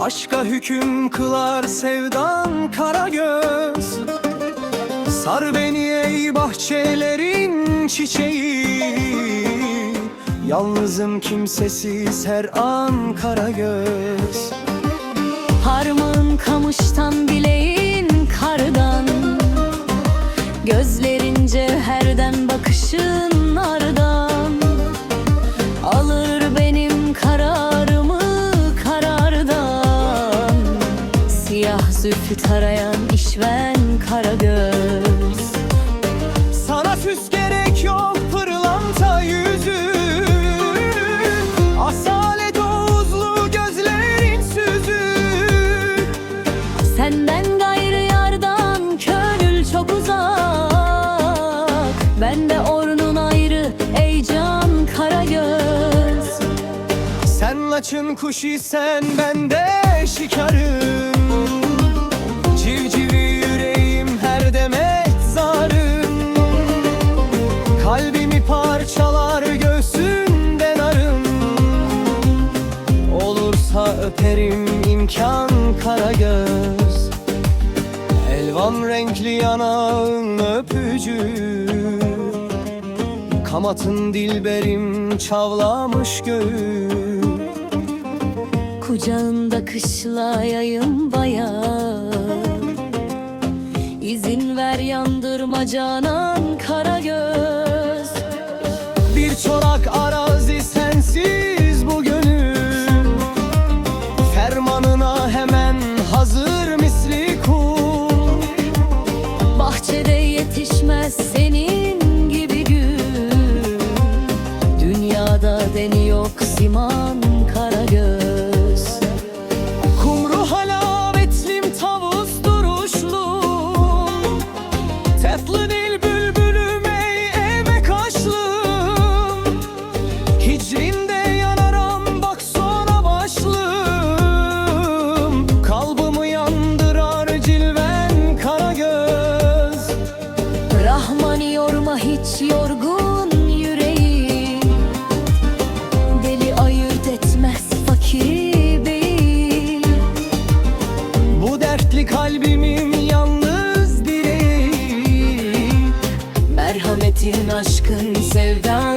Aşka hüküm kılar sevdan kara göz Sar beni ey bahçelerin çiçeği. Yalnızım kimsesiz her an kara göz Harmın kamıştan bileğin kardan. Gözlerin cevherden bakışın zülfü tarayan işven kara göz Sana süs gerek yok pırlanta yüzü. Asalet oğuzlu gözlerin süzü. Senden gayrı yardan gönül çok uzak. Ben de ornun ayrı ey can kara göz Sen laçın kuş isen ben de şikarım Civcivi yüreğim her demet zarım. Kalbimi parçalar göğsünden arım Olursa öperim imkan kara göz Elvan renkli yanağın öpücüğü Kamatın dilberim çavlamış göğü. Kucağında kışlayayım bayağı İzin ver yandırma canan kara göz Bir çorak arazi sensiz bu gönül Fermanına hemen Dertli kalbimin yalnız direği Merhametin aşkın sevdan